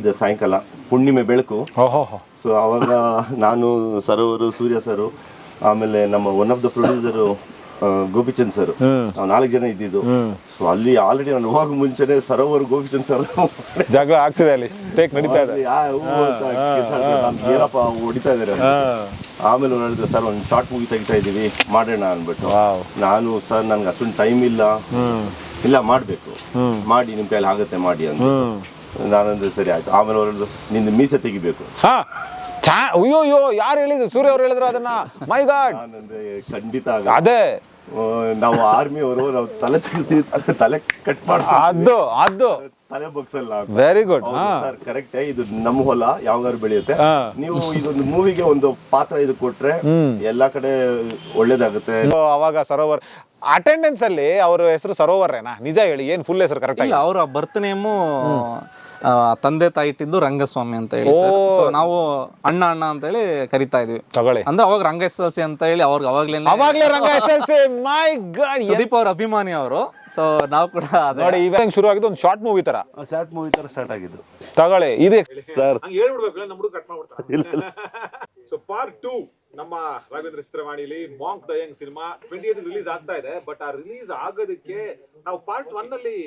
ಇದು ಸಾಯಂಕಾಲ ಹುಣ್ಣಿಮೆ ಬೆಳಕು. ಸೊ ಅವಾಗ ನಾನು ಸರೋವರು ಸೂರ್ಯ ಸರ್ ಆಮೇಲೆ ನಮ್ಮ one of the producer Gopichand sir. ನಾವು ನಾಲ್ಕು ಜನ ಇದ್ದಿದ್ದು. ಸೊ ಅಲ್ಲಿ ಆಲ್ರೆಡಿ ನಾನು ಹೋಗೋ ಮುಂಚೆನೆ ಸರೋವರ್ ಗೋಪಿಚಂದ್ ಸರ್ ಜಗಳ ಆಗ್ತಿದೆ ಅಲ್ಲಿ ಸ್ಟೇಕ್ ನಡೀತಾ ಇದೆ. ಏನಪ್ಪ ಹೊಡಿತಾ ಇದಾರೆ. ಆಮೇಲೆ ನೋಡಿದ್ರೆ ಸರ್ ಒಂದು ಶಾರ್ಟ್ ಮೂವಿ ತೆಗಿತಾ ಇದ್ದೀವಿ ಮಾಡೋಣ ಅಂದ್ಬಿಟ್ಟು. ನಾನು ಸರ್ ನನ್ಗೆ ಅಷ್ಟೊಂದು ಟೈಮ್ ಇಲ್ಲ. ಇಲ್ಲ ಮಾಡಬೇಕು. ಮಾಡಿ ನಿಮ್ಮ ಕೈಲಿ ಆಗುತ್ತೆ ಮಾಡಿ ಅಂತ. ನಾನಂದ್ರೆ ಸರಿ ಆಯ್ತು. ಆಮೇಲೆ ಹೊರಡು ನಿಂದು ಮೀಸೆ ತೆಗಿಬೇಕು. ಹಾ ಚಾ ಅಯ್ಯೋ ಅಯ್ಯೋ ಯಾರು ಹೇಳಿದ್ರು ಸೂರ್ಯ ಅವ್ರು ಹೇಳಿದ್ರು ಅದನ್ನ. ಮೈ ಗಾಡ್ ಖಂಡಿತ ಆಗಲ್ಲ. ಅದೇ. ಆ, ನಾವು ಆರ್ಮಿ ಅವರು ನಾವು ತಲೆ ತೆಗಿಸ್ತೀವಿ ತಲೆ ಕಟ್ ಮಾಡ್ತೀವಿ. ಅದು ಅದು. ತಲೆ ಬಗ್ಸಲ್ಲ ವೆರಿ ಗುಡ್ ಹಾ. ಸರ್ ಕರೆಕ್ಟ್ ಇದು ನಮ್ಮ ಹೊಲ ಯಾವಾಗಾರು ಬೆಳೆಯುತ್ತೆ. ಹಾ. ನೀವು ಇದೊಂದು ಮೂವಿಗೆ ಒಂದು ಪಾತ್ರ ಇದು ಕೊಟ್ರೆ ಎಲ್ಲಾ ಕಡೆ ಒಳ್ಳೇದಾಗುತ್ತೆ. ಅವಾಗ ಸರೋವರ್ ಅಟೆಂಡೆನ್ಸ್ ಅಲ್ಲಿ ಅವ್ರ ಹೆಸರು ಸರೋವರೇನಾ? ನಿಜ ಹೇಳಿ ಏನ್ ಫುಲ್ ಹೆಸರು ಕರೆಕ್ಟ್ ಆಗಿ? ಇಲ್ಲ ಅವರ ಬರ್ತ್ ನೇಮು ತಂದೆ ತಾಯಿ ಇಟ್ಟಿದ್ದು ರಂಗಸ್ವಾಮಿ ಅಂತ ಹೇಳಿ ಸರ್. ಸೊ ನಾವು ಅಣ್ಣ ಅಣ್ಣ ಅಂತ ಹೇಳಿ ಕರಿತಾ ಇದ್ವಿ. ತಗೊಳ್ಳಿ. ಅಂದ್ರೆ ಅವಾಗ ರಂಗ ಎಸ್ ಎಲ್ ಸಿ ಅಂತ ಹೇಳಿ ಅವ್ರಿಗೆ ಅವಾಗ್ಲೇ ಅವಾಗ್ಲೇ Ranga S L C. My God Sudeep ಅವ್ರ ಅಭಿಮಾನಿ ಅವರು. ಸೊ ನಾವು ಕೂಡ ಅದೇ. ನೋಡಿ ಇವಾಗ ಶುರು ಆಗಿದ್ದು ಒಂದು ಶಾರ್ಟ್ ಮೂವಿ ತರ. ಶಾರ್ಟ್ ಮೂವಿ ತರ ಸ್ಟಾರ್ಟ್ ಆಗಿದ್ದು. ತಗೊಳ್ಳಿ ಇದೆ ಸರ್ ಹೇಳ್ಬಿಡ್ಬೇಕು ನಮ್ಮ ಹುಡುಗ ಕಟ್ ಮಾಡ್ಬಿಡ್ತಾರೆ. ಸೊ ಪಾರ್ಟ್ ಟೂ ನಮ್ಮ Ravindra ಚಿತ್ರವಾಣಿಲಿ monk the cinema twenty eighth release ಆಗ್ತಾ ಇದೆ ಬಟ್ ಆ ರಿಲೀಸ್ ಆಗೋದಕ್ಕೆ ನಾವು ಪಾರ್ಟ್ ಒನ್ ಅಲ್ಲಿ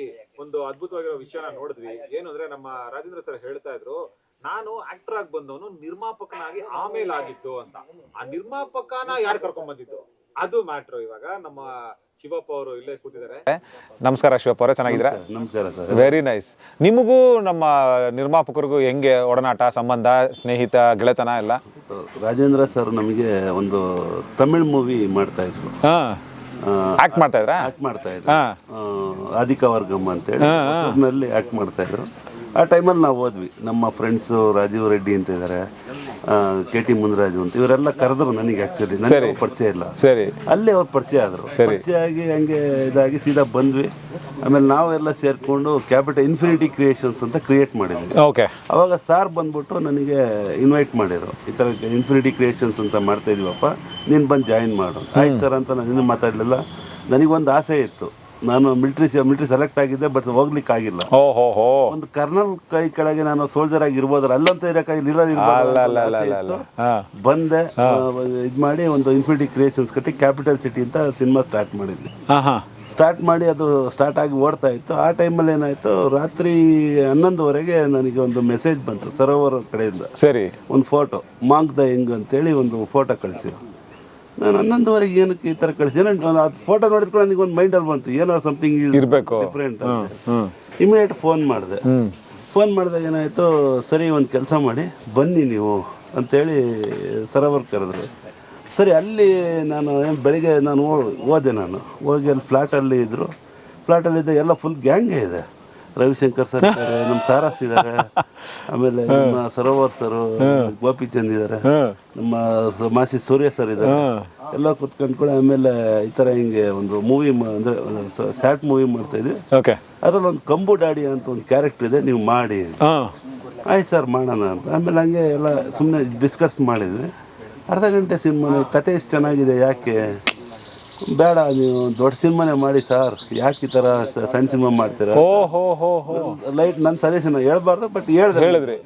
ಒಂದು ಅದ್ಭುತವಾಗಿರೋ ವಿಷಯನ ನೋಡಿದ್ವಿ. ಏನು ಅಂದ್ರೆ ನಮ್ಮ ರಾಜೇಂದ್ರ ಸರ್ ಹೇಳ್ತಾ ಇದ್ರು, ನಾನು ಆಕ್ಟರ್ ಆಗಿ ಬಂದವನು ನಿರ್ಮಾಪಕನಾಗಿ ಆಮೇಲೆ ಆಗಿತ್ತು ಅಂತ. ಆ ನಿರ್ಮಾಪಕನ ಯಾರು ಕರ್ಕೊಂಡ್ ಬಂದಿದ್ದು? ಅದು ಮ್ಯಾಟ್ರು ಇವಾಗ. ನಮ್ಮ ಶಿವಪ್ಪ ಅವರು ಇಲ್ಲೇ ಕೂತಿದ್ದಾರೆ. ನಮಸ್ಕಾರ ಶಿವಪ್ಪ ಅವರೇ ಚೆನ್ನಾಗಿದ್ದೀರಾ? ನಮಸ್ಕಾರ ಸರ್. ವೆರಿ ನೈಸ್ ನಿಮಗೂ ನಮ್ಮ ನಿರ್ಮಾಪಕರಿಗೂ ಹೆಂಗೆ ಒಡನಾಟ ಸಂಬಂಧ ಸ್ನೇಹಿತ ಗೆಳೆತನ ಎಲ್ಲ? ರಾಜೇಂದ್ರ ಸರ್ ನಮಗೆ ಒಂದು ತಮಿಳ್ ಮೂವಿ ಮಾಡ್ತಾ ಇದ್ರು. ಹಾ. ಆಕ್ಟ್ ಮಾಡ್ತಾ ಇದ್ರಾ? ಆಕ್ಟ್ ಮಾಡ್ತಾ ಇದ್ರು. ಹಾ. ರಾಧಿಕಾ ಅಧಿಕ ವರ್ಗಮ್ ಅಂತೇಳಿ. ನಲ್ಲಿ ಆಕ್ಟ್ ಮಾಡ್ತಾ ಇದ್ರು. ಆ ಟೈಮಲ್ಲಿ ನಾವು ಹೋದ್ವಿ. ನಮ್ಮ ಫ್ರೆಂಡ್ಸು ರಾಜೀವ್ ರೆಡ್ಡಿ ಅಂತ ಇದ್ದಾರೆ ಕೆ ಟಿ ಮುನಿರಾಜು ಅಂತ. ಇವರೆಲ್ಲ ಕರೆದ್ರು ನನಗೆ ಆ್ಯಕ್ಚುಲಿ ನನಗೆ ಪರಿಚಯ ಇಲ್ಲ. ಸರಿ. ಅಲ್ಲೇ ಅವ್ರು ಪರಿಚಯ ಆದರು. ಪರಿಚಯ ಆಗಿ ಹಂಗೆ ಇದಾಗಿ ಸೀದಾ ಬಂದ್ವಿ. ಆಮೇಲೆ ನಾವೆಲ್ಲ ಸೇರಿಕೊಂಡು ಕ್ಯಾಪಿಟಲ್ ಇನ್ಫಿನಿಟಿ ಕ್ರಿಯೇಷನ್ಸ್ ಅಂತ ಕ್ರಿಯೇಟ್ ಮಾಡಿದ್ವಿ. ಓಕೆ ಅವಾಗ ಸಾರ್ ಬಂದ್ಬಿಟ್ಟು ನನಗೆ ಇನ್ವೈಟ್ ಮಾಡಿದ್ರು. ಈ ಥರ ಇನ್ಫಿನಿಟಿ ಕ್ರಿಯೇಷನ್ಸ್ ಅಂತ ಮಾಡ್ತಾ ಇದೀವಪ್ಪ ನೀನು ಬಂದು ಜಾಯಿನ್ ಮಾಡು. ಆಯ್ತು ಸರ್ ಅಂತ ನಾನು ಇನ್ನೂ ಮಾತಾಡಲಿಲ್ಲ. ನನಗೊಂದು ಆಸೆ ಇತ್ತು. ನಾನು ಮಿಲಿಟರಿ ಮಿಲಿಟರಿ ಸೆಲೆಕ್ಟ್ ಆಗಿದ್ದೆ ಬಟ್ ಹೋಗ್ಲಿಕ್ಕೆ ಆಗಿಲ್ಲ ಓ ಹೋ ಹೋ. ಒಂದು ಕರ್ನಲ್ ಕೈ ಕೆಳಗೆ ನಾನು ಸೋಲ್ಜರ್ ಆಗಿ ಇರ್ಬೋದಲ್ಲ ಅಲ್ಲಂತ ಇರೋಕ್ಕಾಗಿ ಕೈ ಅಲ್ಲ ಅಲ್ಲ ಅಲ್ಲ ಅಲ್ಲ ಹಾ. ಬಂದೆ ಇದು ಮಾಡಿ ಒಂದು ಇನ್ಫಿನಿಟಿ ಕ್ರಿಯೇಷನ್ಸ್ ಕಟ್ಟಿ ಕ್ಯಾಪಿಟಲ್ ಸಿಟಿ ಅಂತ ಸಿನಿಮಾ ಸ್ಟಾರ್ಟ್ ಮಾಡಿದ್ವಿ. ಹಾ ಹಾ. ಸ್ಟಾರ್ಟ್ ಮಾಡಿ ಅದು ಸ್ಟಾರ್ಟ್ ಆಗಿ ಓಡ್ತಾ ಇತ್ತು. ಆ ಟೈಮಲ್ಲಿ ಏನಾಯಿತು ರಾತ್ರಿ ಹನ್ನೊಂದುವರೆಗೆ ನನಗೆ ಒಂದು ಮೆಸೇಜ್ ಬಂತು ಸರೋವರ ಕಡೆಯಿಂದ. ಸರಿ. ಒಂದು ಫೋಟೋ ಮಾಂಗ್ ದ ಹೆಂಗ್ ಅಂತೇಳಿ ಒಂದು ಫೋಟೋ ಕಳಿಸಿ. ನಾನು ಹನ್ನೊಂದುವರೆಗೆ ಏನಕ್ಕೆ ಈ ಥರ ಕಳಿಸಿ? ಅದು ಫೋಟೋ ನೋಡಿದ್ಕೊಂಡು ನನಗೆ ಒಂದು ಮೈಂಡಲ್ಲಿ ಬಂತು. ಏನೋ ಸಮಥಿಂಗ್ ಇರಬೇಕು. ಡಿಫ್ರೆಂಟ್ ಇಮಿಡಿಯೇಟ್ ಫೋನ್ ಮಾಡಿದೆ. ಫೋನ್ ಮಾಡಿದಾಗ ಏನಾಯಿತು? ಸರಿ ಒಂದು ಕೆಲಸ ಮಾಡಿ ಬನ್ನಿ ನೀವು ಅಂತೇಳಿ ಸರೋವರ್ ಕರೆದ್ರು. ಸರಿ ಅಲ್ಲಿ ನಾನು ಏನು ಬೆಳಿಗ್ಗೆ ನಾನು ಹೋದೆ ನಾನು. ಹೋಗಿ ಅಲ್ಲಿ ಫ್ಲ್ಯಾಟಲ್ಲಿ ಇದ್ದರು ಫ್ಲ್ಯಾಟಲ್ಲಿದ್ದಾಗ ಎಲ್ಲ ಫುಲ್ ಗ್ಯಾಂಗೇ ಇದೆ. ರವಿಶಂಕರ್ ಸರ್ ಇದ್ದಾರೆ ನಮ್ಮ ಸಾರಸ್ ಇದ್ದಾರೆ. ಆಮೇಲೆ ನಮ್ಮ ಸರೋವರ್ ಸರ್ ಗೋಪಿಚಂದ್ ಇದ್ದಾರೆ. ನಮ್ಮ ಮಾಸಿ ಸೂರ್ಯ ಸರ್ ಇದ್ದಾರೆ. ಎಲ್ಲ ಕುತ್ಕೊಂಡ್ಕೊಂಡು ಆಮೇಲೆ ಈ ಥರ ಹಿಂಗೆ ಒಂದು ಮೂವಿ ಅಂದರೆ ಶಾರ್ಟ್ ಮೂವಿ ಮಾಡ್ತಾ ಇದ್ವಿ. ಓಕೆ ಅದರಲ್ಲಿ ಒಂದು ಕಂಬು ಡಾಡಿ ಅಂತ ಒಂದು ಕ್ಯಾರೆಕ್ಟರ್ ಇದೆ ನೀವು ಮಾಡಿ. ಆಯ್ತು ಸರ್ ಮಾಡೋಣ ಅಂತ. ಆಮೇಲೆ ಹಂಗೆ ಎಲ್ಲ ಸುಮ್ಮನೆ ಡಿಸ್ಕಸ್ ಮಾಡಿದ್ವಿ. ಅರ್ಧ ಗಂಟೆ ಸಿನಿಮಾ ಕತೆ ಎಷ್ಟು ಚೆನ್ನಾಗಿದೆ ಯಾಕೆ? ಬೇಡ ನೀವು ದೊಡ್ಡ ಸಿನಿಮಾನೇ ಮಾಡಿ ಸರ್. ಯಾಕೆ ಈ ಥರ ಸಣ್ಣ ಸಿನಿಮಾ ಮಾಡ್ತೀರಾ? ಓ ಹೋ ಹೋ ಹೋ. ಲೈಟ್ ನನ್ನ ಸಜೆಷನ್ ಹೇಳ್ಬಾರ್ದು ಬಟ್ ಹೇಳಿದ್ರೆ ಹೇಳಿದ್ರಿ,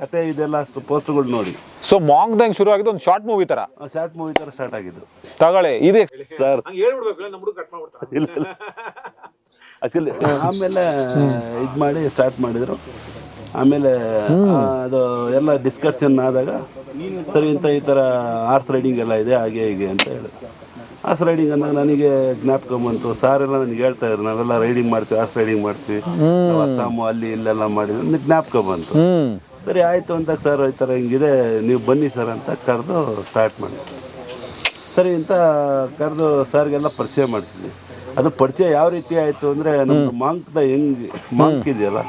ಕತೆ ಇದೆಲ್ಲ ಅಷ್ಟು ಪೋಸ್ಟ್ಗಳು ನೋಡಿ. ಸೊ ಮಾಂಗ್ ದಂಗ್ ಶುರು ಆಗಿದ್ದು ಒಂದು ಶಾರ್ಟ್ ಮೂವಿ ತರ. ಶಾರ್ಟ್ ಮೂವಿ ತರ ಸ್ಟಾರ್ಟ್ ಆಗಿದ್ದು. ತಗೊಳ್ಳಿ ಇದೆ ಸರ್. ಹಂಗೆ ಹೇಳ್ಬಿಡ್ಬೇಕು ನಮ್ಮ ಹುಡುಗ ಕಟ್ ಮಾಡ್ಬಿಡ್ತಾರೆ. ಆಕ್ಚುಲಿ ಆಮೇಲೆ ಇದು ಮಾಡಿ ಸ್ಟಾರ್ಟ್ ಮಾಡಿದ್ರು. ಆಮೇಲೆ ಅದು ಎಲ್ಲ ಡಿಸ್ಕಷನ್ ಆದಾಗ ಸರಿ ಇಂಥ ಈ ಥರ ಆರ್ಸ್ ರೈಡಿಂಗ್ ಎಲ್ಲ ಇದೆ ಹಾಗೆ ಹೀಗೆ ಅಂತ ಹೇಳಿದ್ರು. ಆರ್ಸ್ ರೈಡಿಂಗ್ ಅಂದಾಗ ನನಗೆ ಜ್ಞಾಪಕ ಬಂತು. ಸಾರ್ ಎಲ್ಲ ನನಗೆ ಹೇಳ್ತಾ ಇದ್ರು ನಾವೆಲ್ಲ ರೈಡಿಂಗ್ ಮಾಡ್ತೀವಿ ಆಸ್ ರೈಡಿಂಗ್ ಮಾಡ್ತೀವಿ. ನಾವು ಅಸ್ಸಾಮು ಅಲ್ಲಿ ಇಲ್ಲೆಲ್ಲ ಮಾಡಿದ್ವಿ. ನನಗೆ ಜ್ಞಾಪಕ ಬಂತು. ಸರಿ ಆಯಿತು ಅಂತ ಸರ್ ಈ ಥರ ಹಿಂಗಿದೆ ನೀವು ಬನ್ನಿ ಸರ್ ಅಂತ ಕರೆದು ಸ್ಟಾರ್ಟ್ ಮಾಡಿ ಸರಿ ಅಂತ ಕರೆದು ಸರ್ಗೆಲ್ಲ ಪರಿಚಯ ಮಾಡಿಸಿದ್ವಿ. ಅದು ಪರಿಚಯ ಯಾವ ರೀತಿ ಆಯಿತು ಅಂದರೆ ನಮ್ಮ ಮಾಂಕ್ದ ಹೆಂಗೆ ಮಾಂಕ್ ಇದೆಯಲ್ಲ?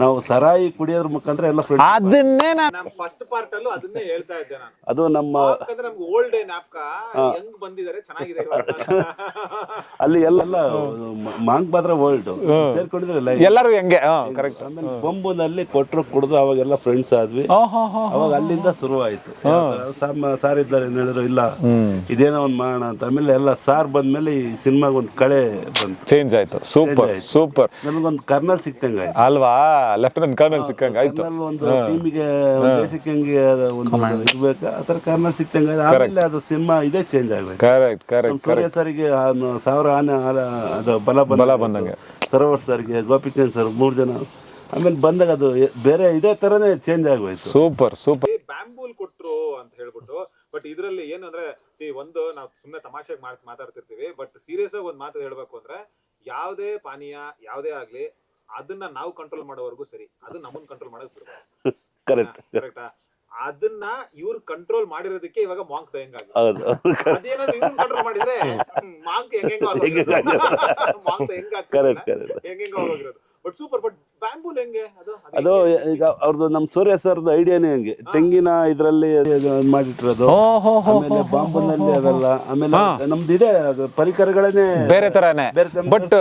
ನಾವು ಸರಾಯಿ ಕುಡಿಯೋದ್ರ ಮುಖಾಂತರ ಎಲ್ಲ ಫ್ರೆಂಡ್ ಅದನ್ನೇ ನಾನು ನಮ್ಮ ಫಸ್ಟ್ ಪಾರ್ಟ್ ಅಲ್ಲೂ ಅದನ್ನೇ ಹೇಳ್ತಾ ಇದ್ದೆ ನಾನು. ಅದು ನಮ್ಮ ಯಾಕಂದ್ರೆ ನಮ್ಗೆ ಓಲ್ಡ್ ಡೇ ಜ್ಞಾಪಕ ಹೆಂಗ್ ಬಂದಿದ್ದಾರೆ ಚೆನ್ನಾಗಿದೆ. ಅಲ್ಲಿ ಎಲ್ಲ ಮಾಂಗ್ ಬಾದ್ರ ಓಲ್ಡ್ ಸೇರ್ಕೊಂಡಿದ್ರಲ್ಲ ಎಲ್ಲರೂ ಹೆಂಗೆ? ಕರೆಕ್ಟ್ ಆಮೇಲೆ ಬೊಂಬುನಲ್ಲಿ ಕೊಟ್ಟರು ಕುಡಿದು ಅವಾಗೆಲ್ಲ ಫ್ರೆಂಡ್ಸ್ ಆದ್ವಿ. ಅವಾಗ ಅಲ್ಲಿಂದ ಶುರು ಆಯ್ತು ಸಾರ್ ಇದ್ದಾರೆ ಏನ್ ಹೇಳಿದ್ರು ಇಲ್ಲ ಇದೇನೋ ಒಂದು ಮಾಡೋಣ ಅಂತ. ಆಮೇಲೆ ಎಲ್ಲ ಸಾರ್ ಬಂದ್ಮೇಲೆ ಈ ಸಿನಿಮಾಗ ಒಂದು ಕಳೆ ಬಂತು. ಚೇಂಜ್ ಆಯ್ತು. ಸೂಪರ್ ಸೂಪರ್ ನಮಗೊಂದು ಕರ್ನಲ್ ಸಿಕ್ತಂಗೆ ಆಯ್ತು ಅಲ್ವಾ? ಲೆಫ್ಟಿನೆಂಟ್ ಕರ್ನಲ್ ಸಿಕ್ಕಂಗ ಆಯ್ತು. ಕರ್ನಲ್ ಒಂದು ಟೀಮಿಗೆ ದೇಶಕ್ಕೆ ಹೆಂಗೆ ಒಂದು ಇರ್ಬೇಕು. ಆ ಥರ ಕರ್ನಲ್ ಆಯ್ತು. ಆಮೇಲೆ ಅದು ಸಿನಿಮಾ ಇದೇ ಚೇಂಜ್ ಆಗಬೇಕು. ಕರೆಕ್ಟ್ ಕರೆಕ್ಟ್ ಸೂರ್ಯ ಸರ್ಗೆ ಸಾವಿರ ಆನೆ ಆಲ- ಅದು ಬಲ ಬಂದ ಬಲ ಬಂದಂಗೆ. ಸರೋವರ್ ಸರ್ಗೆ ಗೋಪಿಚಂದ್ ಸರ್ ಮೂರು ಜನ. ಆಮೇಲೆ ಬಂದಾಗ ಅದು ಎ- ಬೇರೆ ಇದೇ ತರನೇ ಚೇಂಜ್ ಆಗೋಯ್ತು ಸೂಪರ್ ಸೂಪರ್ ಬ್ಯಾಂಬೂಲ್ ಕೊಟ್ರು ಅಂತ ಹೇಳ್ಬಿಟ್ಟು ಬಟ್ ಇದರಲ್ಲಿ ಏನಂದ್ರೆ see, ಒಂದು ನಾವು ಸುಮ್ಮನೆ ತಮಾಷೆಗೆ ಮಾಡ್ ಮಾತಾಡ್ತಿರ್ತೀವಿ ಬಟ್ ಸೀರಿಯಸ್ ಆಗಿ ಒಂದು ಮಾತು ಹೇಳ್ಬೇಕು ಅಂದ್ರೆ ಯಾವುದೇ ಪಾನೀಯ ಯಾವುದೇ ಆಗ್ಲಿ ಅದನ್ನ ನಾವು ಕಂಟ್ರೋಲ್ ಮಾಡೋವರೆಗೂ ಸರಿ. ಅದು ನಮ್ಮನ್ನ ಕಂಟ್ರೋಲ್ ಮಾಡಕ್ ಬಿಡ್ಬೇಕು ಕರೆಕ್ಟ್ ಕರೆಕ್ಟಾ ಅದನ್ನ ಇವ್ರು ಕಂಟ್ರೋಲ್ ಮಾಡಿರೋದಕ್ಕೆ ಇವಾಗ ಮಾಂಕ್ ದಯಂಗ್ ಹೌದು ಅದೇನಾದ್ರು ಇವ್ರು ಕಂಟ್ರೋಲ್ ಮಾಡಿದ್ರೆ ಮಾಂಕ್ ಹೆಂಗೆಂಗೋ ಮಾಂಕ್ ಹೆಂಗ ಕರೆಕ್ಟ್ ಕರೆಕ್ಟ್ ಹೆಂಗೆಂಗೋ ಹೋಗಿರೋದು ಬಟ್ ಸೂಪರ್ ಬಟ್ ಬ್ಯಾಂಬೂಲ್ ಹೆಂಗೆ? ಅದು ಅದು ಈಗ ಅವ್ರದ್ದು ನಮ್ಮ ಸೂರ್ಯ ಸರ್ದು ಐಡಿಯಾನೇ ಹಂಗೆ? ತೆಂಗಿನ ಇದರಲ್ಲಿ ಮಾಡಿಟ್ಟಿರೋದು. ಆಮೇಲೆ ಬಾಂಬುನಲ್ಲಿ ಅವೆಲ್ಲ ಆಮೇಲೆ ನಮ್ದು ಇದೆ ಅದು ಪರಿಕರಗಳನ್ನೇ ಬೇರೆ ತರಾನೇ. ಬೇರೆ ಬಟ್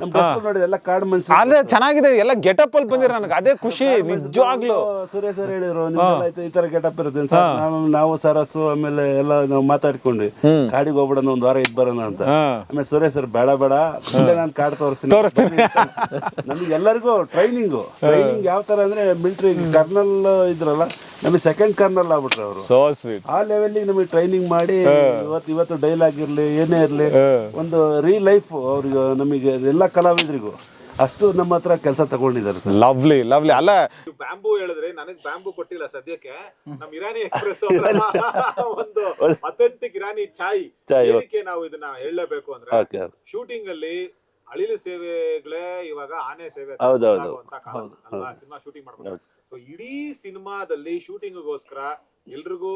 ನಮ್ ಡ್ರೆಸ್ ನೋಡಿ ಎಲ್ಲ ಕಾಡು ಮನ್ಸು ಅದೇ ಚೆನ್ನಾಗಿದೆ ಎಲ್ಲ ಗೆಟಪ್ ಅಲ್ಲಿ ಬಂದಿರ ನನಗೆ ಅದೇ ಖುಷಿ ನಿಜವಾಗ್ಲು. ಸೂರ್ಯ ಸರ್ ಹೇಳಿದ್ರು ಆಯ್ತು ಈ ತರ ಗೆಟಪ್ ಇರುತ್ತೆ ಸರ್ ನಾವು ನಾವು ಸರಸ್ಸು ಆಮೇಲೆ ಎಲ್ಲ ನಾವು ಮಾತಾಡ್ಕೊಂಡ್ವಿ. ಕಾಡಿಗೆ ಹೋಗ್ಬಿಡೋಣ ಒಂದ್ ವಾರ ಇದ್ ಬರೋಣ ಅಂತ. ಹಾ. ಆಮೇಲೆ ಸೂರ್ಯ ಸರ್ ಬೇಡ ಬೇಡ ಮುಂದೆ ನಾನು ಕಾಡ್ ತೋರಿಸ್ತೀನಿ. ತೋರಿಸ್ತೀನಿ. ನಮ್ಗೆ ಎಲ್ಲರಿಗೂ ಟ್ರೈನಿಂಗು ಟ್ರೈನಿಂಗ್ ಯಾವ ತರ ಅಂದ್ರೆ ಮಿಲಿಟರಿ ಕರ್ನಲ್ ಇದ್ರಲ್ಲ ನಮಗೆ ಸೆಕೆಂಡ್ ಕರ್ನಲ್ ಆಗ್ಬಿಟ್ರು ಅವರು. ಸೋ ಸ್ವೀಟ್ ಆ ಲೆವೆಲ್ಗೆ ನಮಗೆ ಟ್ರೈನಿಂಗ್ ಮಾಡಿ ಇವತ್ತು ಇವತ್ತು ಡೈಲಾಗ್ ಇರಲಿ ಏನೇ ಇರಲಿ ಒಂದು ರೀ ಲೈಫ್ ಅವ್ರಿಗೆ ನಮಗೆ ಎಲ್ಲ ಕಲಾವಿದರಿಗೂ. ಅಷ್ಟು ನಮ್ಮ ಹತ್ರ ಕೆಲಸ ತಗೊಂಡಿದ್ದಾರೆ ಸರ್. ಲವ್ಲಿ ಲವ್ಲಿ ಅಲ್ಲ ಬ್ಯಾಂಬೂ ಹೇಳಿದ್ರೆ ನನಗ್ ಬ್ಯಾಂಬೂ ಕೊಟ್ಟಿಲ್ಲ ಸದ್ಯಕ್ಕೆ. ನಮ್ ಇರಾನಿ ಎಕ್ಸ್ಪ್ರೆಸ್ ಒಂದು ಅಥೆಂಟಿಕ್ ಇರಾನಿ ಚಾಯ್. ಚಾಯ್, ಏನಕ್ಕೆ ನಾವು ಇದನ್ನ ಹೇಳಲೇಬೇಕು ಅಂದ್ರೆ ಶೂಟಿಂಗ್ ಅಲ್ಲಿ ಅಳಿಲು ಸೇವೆಗಳೇ ಇವಾಗ ಆನೆ ಸೇವೆ ಹೌದೌದು. ಸಿನಿಮಾ ಶೂಟಿಂಗ್ ಮಾಡ್ಬೋದು ಸೊ ಇಡೀ ಸಿನಿಮಾದಲ್ಲಿ ಶೂಟಿಂಗ್ಗೋಸ್ಕರ ಎಲ್ರಿಗೂ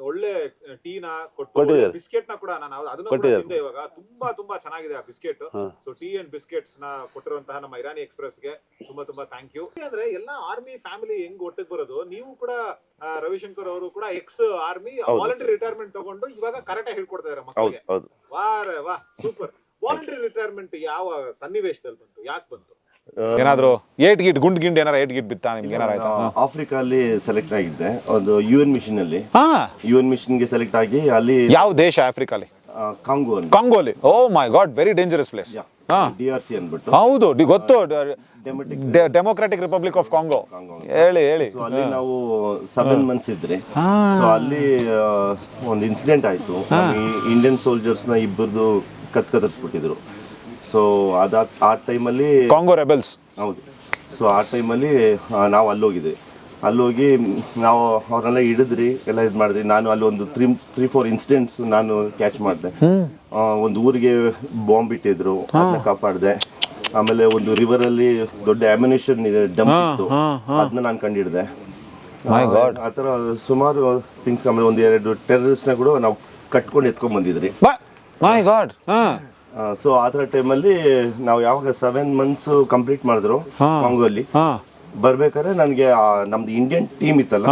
ಒಳ್ಳೆ ಟೀನ ಕೊಟ್ಟು ಕೊಟ್ಟಿದ್ದಾರೆ. ಬಿಸ್ಕೆಟ್ನ ಕೂಡ ನಾನು ಅದು- ಅದನ್ನ ತಿಂದೆ ಇವಾಗ. ತುಂಬಾ ತುಂಬಾ ಚೆನ್ನಾಗಿದೆ ಆ ಬಿಸ್ಕೆಟ್. ಸೊ ಟೀ ಅಂಡ್ ಬಿಸ್ಕೆಟ್ಸ್ನ ಕೊಟ್ಟಿರುವಂತಹ ನಮ್ಮ ಇರಾನಿ ಎಕ್ಸ್ಪ್ರೆಸ್ಗೆ ತುಂಬಾ ತುಂಬಾ ಥ್ಯಾಂಕ್ ಯು ಅಂದ್ರೆ ಎಲ್ಲಾ ಆರ್ಮಿ ಫ್ಯಾಮಿಲಿ ಹೆಂಗ್ ಒಟ್ಟಿಗೆ ಬರೋದು? ನೀವು ಕೂಡ ರವಿಶಂಕರ್ ಅವರು ಕೂಡ ಎಕ್ಸ್ ಆರ್ಮಿ ವಾಲಂಟರಿ ರಿಟೈರ್ಮೆಂಟ್ ತಗೊಂಡು ಇವಾಗ ಕರೆಕ್ಟ್ ಹೇಳ್ಕೊಡ್ತಾ ಇದಾರೆ ಮಕ್ಕಳಿಗೆ. ವಾರ ವಾ ಸೂಪರ್ ವಾಲಂಟರಿ ರಿಟೈರ್ಮೆಂಟ್ ಯಾವ ಸನ್ನಿವೇಶದಲ್ಲಿ ಬಂತು? ಯಾಕೆ ಬಂತು? ಏನಾದ್ರು ಏಟ್ ಗಿಟ್ ಗುಂಡ್ ಗಿಂಡ್ ಏನಾರ ಏಟ್ ಗಿಟ್ ಬಿತ್ತಾ ನಿಮ್ಗೆ ಏನಾರ ಆಯ್ತಾ? ಆಫ್ರಿಕಾ ಅಲ್ಲಿ ಸೆಲೆಕ್ಟ್ ಆಗಿದ್ದೆ ಒಂದು ಯು ಎನ್ ಮಿಷನ್ ಅಲ್ಲಿ. ಹಾ. ಯು ಎನ್ ಮಿಷನ್ಗೆ ಸೆಲೆಕ್ಟ್ ಆಗಿ ಅಲ್ಲಿ ಯಾವ ದೇಶ ಆಫ್ರಿಕಾಲಿ? ಅಲ್ಲಿ ಕಾಂಗೋ ಅಂತ ಕಾಂಗೋಲಿ. ಓ my God very dangerous place ಹಾ. ಡಿ ಆರ್ ಸಿ ಅಂದ್ಬಿಟ್ಟು ಹೌದು ಡಿ- ಗೊತ್ತು. ಡೆಮೊಕ್ರಾಟಿಕ್ ರಿಪಬ್ಲಿಕ್ ಆಫ್ ಕಾಂಗೋ ಹೇಳಿ ಹೇಳಿ. ಅಲ್ಲಿ ನಾವು ಸೆವೆನ್ ಮಂತ್ಸ್ ಇದ್ರಿ. ಸೊ ಅಲ್ಲಿ ಆ, ಒಂದು ಇನ್ಸಿಡೆಂಟ್ ಆಯ್ತು. ಇಂಡಿಯನ್ ಸೋಲ್ಜರ್ಸ್ನ ಇಬ್ಬರದು ಕತ್ ಕತ್ತರಿಸ್ಬಿಟ್ಟಿದ್ರು. ಸೊ ಅದ ಆ ಟೈಮಲ್ಲಿ ಕಾಂಗೋ ರೆಬೆಲ್ಸ್ ಹೌದು. ಸೊ ಆ ಟೈಮಲ್ಲಿ ನಾವು ಅಲ್ಲೋಗಿದ್ವಿ. ಅಲ್ಲೋಗಿ ನಾವು ಅವ್ರನ್ನೆಲ್ಲ ಹಿಡಿದ್ರಿ ಎಲ್ಲ ಇದು ಮಾಡಿದ್ರಿ. ನಾನು ಅಲ್ಲಿ ಒಂದು ತ್ರೀ ತ್ರೀ ಫೋರ್ ಇನ್ಸಿಡೆಂಟ್ಸ್ ನಾನು ಕ್ಯಾಚ್ ಮಾಡಿದೆ. ಒಂದು ಊರಿಗೆ ಬಾಂಬ್ ಇಟ್ಟಿದ್ರು ಅದನ್ನ ಕಾಪಾಡಿದೆ. ಆಮೇಲೆ ಒಂದು ರಿವರ್ ಅಲ್ಲಿ ದೊಡ್ಡ ಅಮ್ಯುನೇಷನ್ ಇದೆ ಡಂಪ್ ಇತ್ತು. ಅದನ್ನ ನಾನು ಕಂಡಿಡ್ದೆ. ಆ ಥರ ಸುಮಾರು ಥಿಂಗ್ಸ್ ಆಮೇಲೆ ಒಂದು ಎರಡು ಟೆರರಿಸ್ಟ್ನ ಕೂಡ ನಾವು ಕಟ್ಕೊಂಡು ಎತ್ಕೊಂಡ್ ಬಂದಿದ್ರಿ. ಮೈ ಗಾಡ್ ಹಾ. ಸೊ ಆ ಥರ ಟೈಮಲ್ಲಿ ನಾವು ಯಾವಾಗ ಸೆವೆನ್ ಮಂತ್ಸ್ ಕಂಪ್ಲೀಟ್ ಮಾಡಿದ್ರು ಮಂಗೋಲಿ ಹಾ. ಬರ್ಬೇಕಾದ್ರೆ ನನಗೆ ನಮ್ದು ಇಂಡಿಯನ್ ಟೀಮ್ ಇತ್ತಲ್ಲ